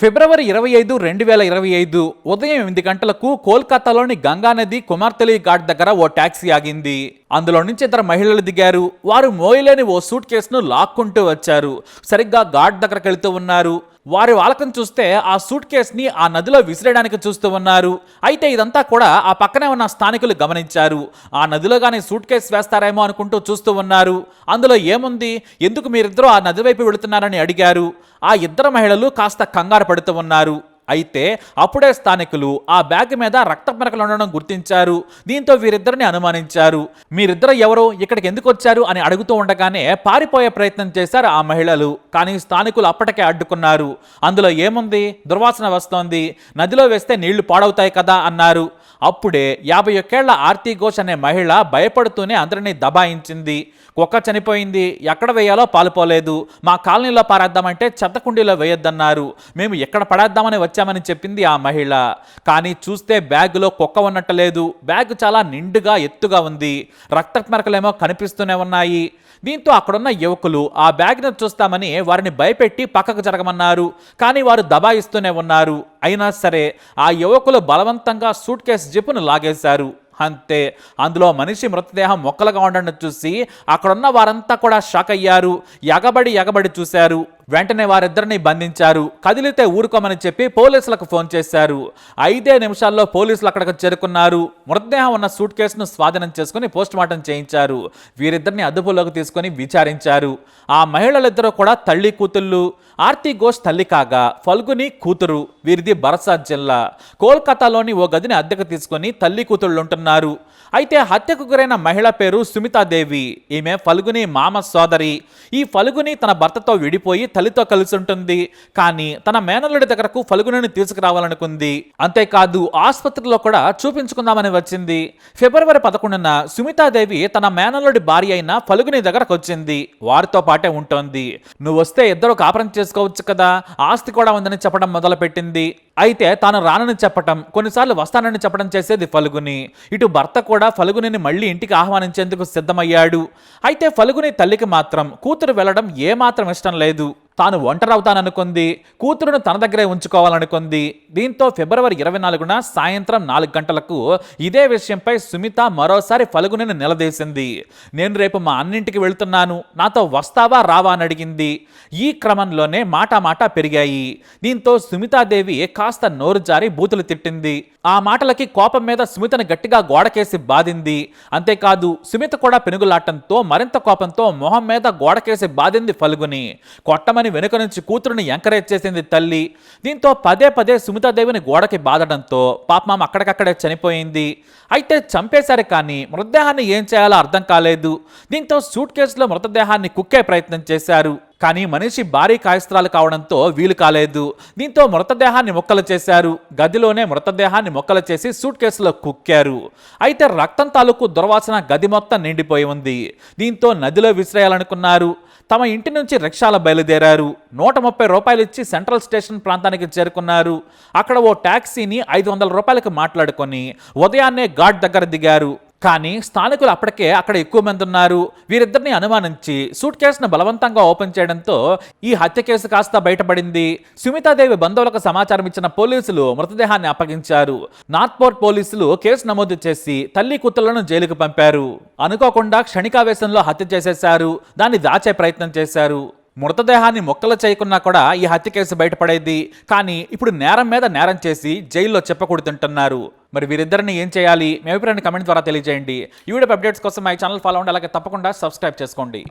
ఫిబ్రవరి ఇరవై ఐదు రెండు వేల ఇరవై ఐదు ఉదయం ఎనిమిది గంటలకు కోల్కతాలోని గంగానది కుమార్తెలి ఘాట్ దగ్గర ఓ టాక్సీ ఆగింది. అందులో నుంచి ఇద్దరు మహిళలు దిగారు. వారు మోయలేని ఓ సూట్ కేసును లాక్కుంటూ వచ్చారు. సరిగ్గా ఘాట్ దగ్గరకు వెళుతూ ఉన్నారు. వారి వాలకం చూస్తే ఆ సూట్ కేస్ని ఆ నదిలో విసిరేయడానికి చూస్తూ ఉన్నారు. అయితే ఇదంతా కూడా ఆ పక్కనే ఉన్న స్థానికులు గమనించారు. ఆ నదిలో కానీ సూట్ కేస్ వేస్తారేమో అనుకుంటూ చూస్తూ ఉన్నారు. అందులో ఏముంది? ఎందుకు మీరిద్దరూ ఆ నది వైపు వెళుతున్నారని అడిగారు. ఆ ఇద్దరు మహిళలు కాస్త కంగారు పడుతూ ఉన్నారు. అయితే అప్పుడే స్థానికులు ఆ బ్యాగ్ మీద రక్త మెరకలు ఉండడం గుర్తించారు. దీంతో వీరిద్దరిని అనుమానించారు. మీరిద్దరు ఎవరు? ఇక్కడికి ఎందుకు వచ్చారు? అని అడుగుతూ ఉండగానే పారిపోయే ప్రయత్నం చేశారు ఆ మహిళలు. కానీ స్థానికులు అప్పటికే అడ్డుకున్నారు. అందులో ఏముంది? దుర్వాసన వస్తోంది. నదిలో వేస్తే నీళ్ళు పాడవుతాయి కదా అన్నారు. అప్పుడే యాభై ఒక్కేళ్ళ ఆర్తి ఘోష్ అనే మహిళ భయపడుతూనే అందరినీ దబాయించింది. కుక్క చనిపోయింది. ఎక్కడ వేయాలో పాలుపోలేదు. మా కాలనీలో పారేద్దామంటే చెత్త కుండీలో వేయొద్దన్నారు. మేము ఎక్కడ పడేద్దామని వచ్చామని చెప్పింది ఆ మహిళ. కానీ చూస్తే బ్యాగులో కుక్క ఉన్నట్టు లేదు. బ్యాగ్ చాలా నిండుగా ఎత్తుగా ఉంది. రక్త మరకలేమో కనిపిస్తూనే ఉన్నాయి. దీంతో అక్కడున్న యువకులు ఆ బ్యాగ్ను చూస్తామని వారిని భయపెట్టి పక్కకు జరగమన్నారు. కానీ వారు దబాయిస్తూనే ఉన్నారు. అయినా సరే ఆ యువకులు బలవంతంగా సూట్ కేసు జిప్పును లాగేశారు. అంతే. అందులో మనిషి మృతదేహం మొక్కలుగా ఉండడం చూసి అక్కడున్న వారంతా కూడా షాక్ అయ్యారు ఎగబడి ఎగబడి చూశారు. వెంటనే వారిద్దరిని బంధించారు. కదిలితే ఊరుకోమని చెప్పి పోలీసులకు ఫోన్ చేశారు. ఐదే నిమిషాల్లో పోలీసులు అక్కడికి చేరుకున్నారు. మృతదేహం ఉన్న సూట్ కేసును స్వాధీనం చేసుకుని పోస్టుమార్టం చేయించారు. వీరిద్దరిని అదుపులోకి తీసుకొని విచారించారు. ఆ మహిళలిద్దరూ కూడా తల్లి కూతుళ్ళు. ఆర్తి ఘోష్ తల్లి కాగా ఫల్గుని కూతురు వీరిది బరసా జిల్లా. కోల్కతాలోని ఓ గదిని అద్దెకు తీసుకొని తల్లి కూతుళ్ళు ఉంటున్నారు అయితే హత్యకు గురైన మహిళ పేరు సుమితాదేవి. ఈమె ఫల్గుని మామ సోదరి. ఈ ఫల్గుని తన భర్తతో విడిపోయి తల్లితో కలిసి ఉంటుంది. కానీ తన మేనల్లుడి దగ్గరకు ఫల్గుని తీసుకురావాలనుకుంది. అంతేకాదు ఆసుపత్రిలో కూడా చూపించుకుందామని వచ్చింది. ఫిబ్రవరి పదకొండున సుమితాదేవి తన మేనల్లుడి భార్య అయిన ఫలుగుని దగ్గరకు వచ్చింది. వారితో పాటే ఉంటోంది. నువ్వు వస్తే ఇద్దరు కాపురం చేసుకోవచ్చు కదా? ఆస్తి కూడా ఉందని చెప్పడం మొదలుపెట్టింది. అయితే తాను రానని చెప్పటం కొన్నిసార్లు వస్తానని చెప్పడం చేసేది ఫలుగుని. ఇటు భర్త కూడా ఫలుగునిని మళ్ళీ ఇంటికి ఆహ్వానించేందుకు సిద్ధమయ్యాడు. అయితే ఫలుగుని తల్లికి మాత్రం కూతురు వెళ్ళడం ఏమాత్రం ఇష్టం లేదు. తాను ఒంటరవుతాననుకుంది కూతురును తన దగ్గరే ఉంచుకోవాలనుకుంది. దీంతో ఫిబ్రవరి ఇరవై నాలుగున సాయంత్రం నాలుగు గంటలకు ఇదే విషయంపై సుమిత మరోసారి ఫలుగునని నిలదీసింది. నేను రేపు మా అన్నింటికి వెళ్తున్నాను నాతో వస్తావా రావా అని అడిగింది. ఈ క్రమంలోనే మాటామాట మాట పెరిగాయి. దీంతో సుమితాదేవి కాస్త నోరు జారి బూతులు తిట్టింది. ఆ మాటలకి కోపం మీద సుమితను గట్టిగా గోడకేసి బాధింది. అంతేకాదు సుమిత కూడా పెనుగులాటంతో మరింత కోపంతో మొహం మీద గోడకేసి బాధింది ఫలుగుని. కొట్టమని వెనుక నుంచి కూతురుని ఎంకరేజ్ చేసింది తల్లి. దీంతో పదే పదే సుమితాదేవిని గోడకి బాధడంతో పాపమామ అక్కడికక్కడే చనిపోయింది. అయితే చంపేశారు కానీ మృతదేహాన్ని ఏం చేయాలో అర్థం కాలేదు. దీంతో సూట్ కేసులో మృతదేహాన్ని కుక్కే ప్రయత్నం చేశారు. కానీ మనిషి భారీ కాయస్త్రాలు కావడంతో వీలు కాలేదు. దీంతో మృతదేహాన్ని మొక్కలు చేశారు. గదిలోనే మృతదేహాన్ని మొక్కలు చేసి సూట్ కేసులో కుక్కారు. అయితే రక్తం తాలూకు దుర్వాసన గది మొత్తం నిండిపోయి ఉంది. దీంతో నదిలో విసిరేయాలనుకున్నారు. తమ ఇంటి నుంచి రిక్షాల బయలుదేరారు. నూట ముప్పై రూపాయలు ఇచ్చి సెంట్రల్ స్టేషన్ ప్రాంతానికి చేరుకున్నారు. అక్కడ ఓ ట్యాక్సీని ఐదు వందల రూపాయలకు మాట్లాడుకొని ఉదయాన్నే ఘాట్ దగ్గర దిగారు. కానీ స్థానికులు అప్పటికే అక్కడ ఎక్కువ మంది ఉన్నారు. వీరిద్దరిని అనుమానించి సూట్ కేసును బలవంతంగా ఓపెన్ చేయడంతో ఈ హత్య కేసు కాస్త బయటపడింది. సుమితాదేవి బంధువులకు సమాచారం ఇచ్చిన పోలీసులు మృతదేహాన్ని అప్పగించారు. నార్త్ పోలీసులు కేసు నమోదు చేసి తల్లి కూతుళ్ళను జైలుకు పంపారు. అనుకోకుండా క్షణికావేశంలో హత్య చేసేశారు. దాన్ని దాచే ప్రయత్నం చేశారు. మృతదేహాన్ని మొక్కలు చేయకున్నా కూడా ఈ హత్య కేసు బయటపడేది. కానీ ఇప్పుడు నేరం మీద నేరం చేసి జైల్లో చెప్పకూడుతుంటున్నారు మరి వీరిద్దరిని ఏం చేయాలి మీ అభిప్రాయాన్ని కమెంట్ ద్వారా తెలియజేయండి. ఈ వీడియో అప్డేట్స్ కోసం మా ఛానల్ ఫాలో అవ్వండి అలాగే తప్పకుండా సబ్స్క్రైబ్ చేసుకోండి.